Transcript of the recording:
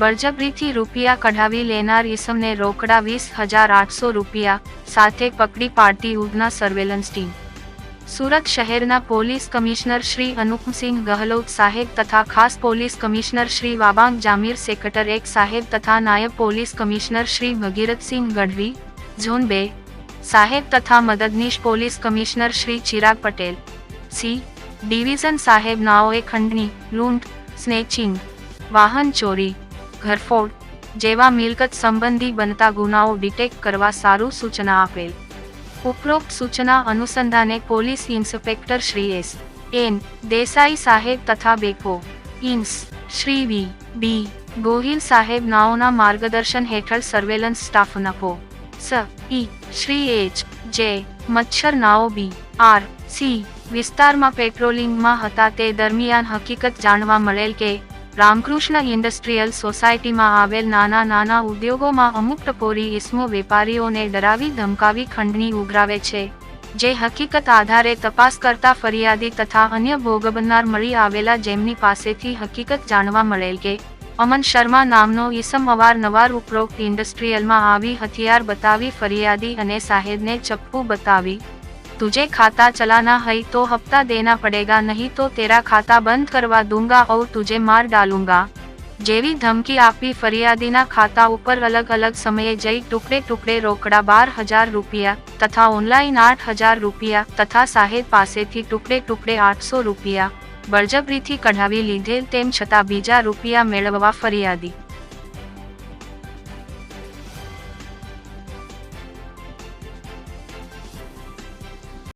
બળજબરીથી રૂપિયા કઢાવી લેનાર ઈસમને રોકડા વીસ હજાર આઠસો રૂપિયા સાથે પકડી પાડતી ઉધના સર્વેલન્સ ટીમ સુરત શહેરના પોલીસ કમિશનર શ્રી અનુપસિંહ ગહલોત સાહેબ તથા ખાસ police commissioner Shri Wabang Jamir sector એક સાહેબ તથા નાયબ police commissioner Shri Bhagirathsinh Gadhvi, zone બે. સાહેબ તથા મદદનીશ police commissioner Shri Chirag Patel. C. Division સાહેબ નાઓએ ખંડની, લૂંટ, સ્નેચિંગ, વાહન ચોરી. ઘરફોડ, જેવા મિલકત સંબંધી બનતા ગુનાઓ ડિટેક્ટ કરવા સારું સૂચના આપેલ. ઉપરોક્ત સૂચના અનુસંધાને police inspector Shri S. N. Desai સાહેબ તથા બેકો ઇન્સ. શ્રી વી. બી ગોહિલ સાહેબ નાઓના માર્ગદર્શન હેઠળ સર્વેલન્સ સ્ટાફ નફો. સ. ઈ. શ્રી એચ. જે. મચ્છર નાઓ બી. આર. સી. વિસ્તારમાં પેટ્રોલિંગમાં હતા તે દરમિયાન હકીકત જાણવા મળેલ કે રામકૃષ્ણ ઇન્ડસ્ટ્રીયલ સોસાયટીમાં આવેલ નાના નાના ઉદ્યોગોમાં અમુક ટપોરી ઇસમો વેપારીઓને ડરાવી ધમકાવી ખંડણી ઉઘરાવે છે, જે હકીકત આધારે તપાસ કરતા ફરિયાદી તથા અન્ય ભોગ બનનાર મળી આવેલા જેમની પાસેથી હકીકત જાણવા મળેલ કે, અમન શર્મા નામનો ઈસમ અવારનવાર ઉપરોક્ત ઇન્ડસ્ટ્રીયલમાં આવી હથિયાર બતાવી ફરિયાદી અને સાહેબને ચપ્પુ બતાવી तुझे खाता चलाना है तो हफ्ता देना पड़ेगा नहीं तो तेरा खाता બંધ કરવા દૂંગા और तुझे मार डालूंगा જેવી ધમકી આપી ફરિયાદીના ખાતા ઉપર અલગ અલગ સમયે જઈ ટુકડે ટુકડે રોકડા બાર હજાર રૂપિયા તથા ઓનલાઈન આઠ હજાર રૂપિયા તથા સાહેબ પાસેથી ટુકડે ટુકડે આઠસો રૂપિયા બળજબરીથી કઢાવી લીધેલ તેમ છતાં બીજા રૂપિયા મેળવવા ફરિયાદી